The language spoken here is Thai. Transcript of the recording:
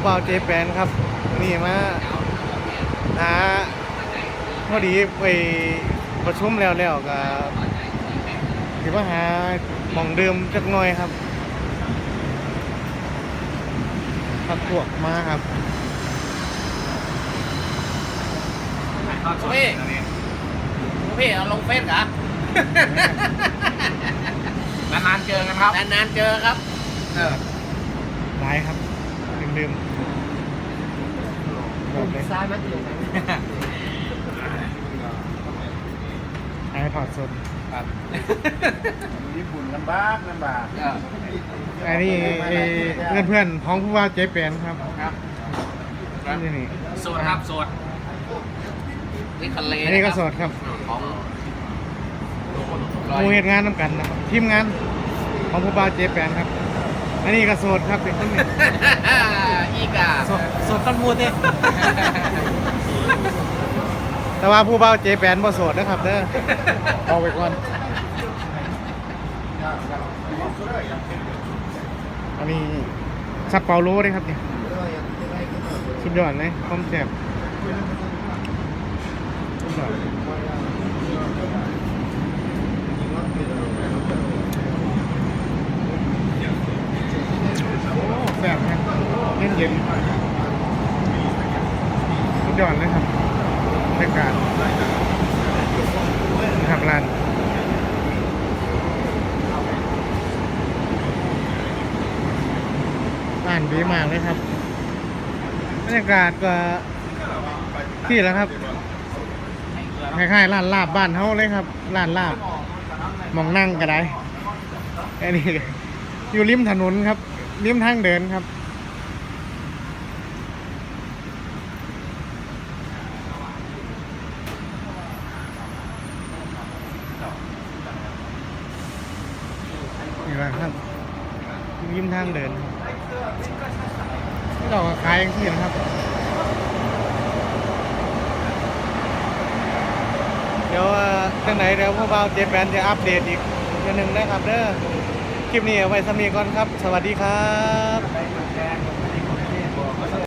ผู้บ่าวเจแปนครับนี่มาหาพอดีไปประชุมแล้วแล้วก็ถือว่าหาหมองเดิมจักหน่อยครับพักพวกมาครับพี่พี่เอาลงเฟซเหรอนานๆเจอกันครับนานๆเจอครับ เออหลายครับ ดื่มๆแบบเลยซ้ายมันอยู่ไอ้ถอดสดครับญี่ปุ่นลำบากลำบากเอออันนี้เพื่อนเพื่อนๆของผู้ว่าเจ๊แปนครับครับนี่นี่โสดครับโสดนี่ทะเลอันนี้ก็โสดครับของหมูเหตุงานน้ำกันนะครับทีมงานของผู้ว่าเจ๊แปนครับ อันนี้ก็โสดครับเป็นคนหนึ่งอีกาโสดต้นมูดเนี่ยแต่ว่าผู้บ่าวเจ๊แปนบ่โสดนะครับเด้อเอาไปก่อน อันนี้ซับเปาโลเลยครับเนี่ยสุดยอดเลยความแซ่บสุดยอดโอ้แซ่บครับ เย็นเย็นๆสุดยอดเลยครับบรรยากาศนะครับร้านร้านดีมากเลยครับบรรยากาศก็ที่แล้วครับคล้ายๆร้านลาบบ้านเฮาเลยครับร้านลาบมองนั่งก็ได้อันนี้อยู่ริมถนนครับริมทางเดินครับ มากครับริมทางเดินครับนี่เราขายอย่างที่นะครับ เดี๋ยวเอ่อจังไหนเดี๋ยวพวกเราเจแปนจะอัปเดตอีกทีหนึ่งนะครับเด้อคลิปนี้เอาไว้สมีก่อนครับ สวัสดีครับ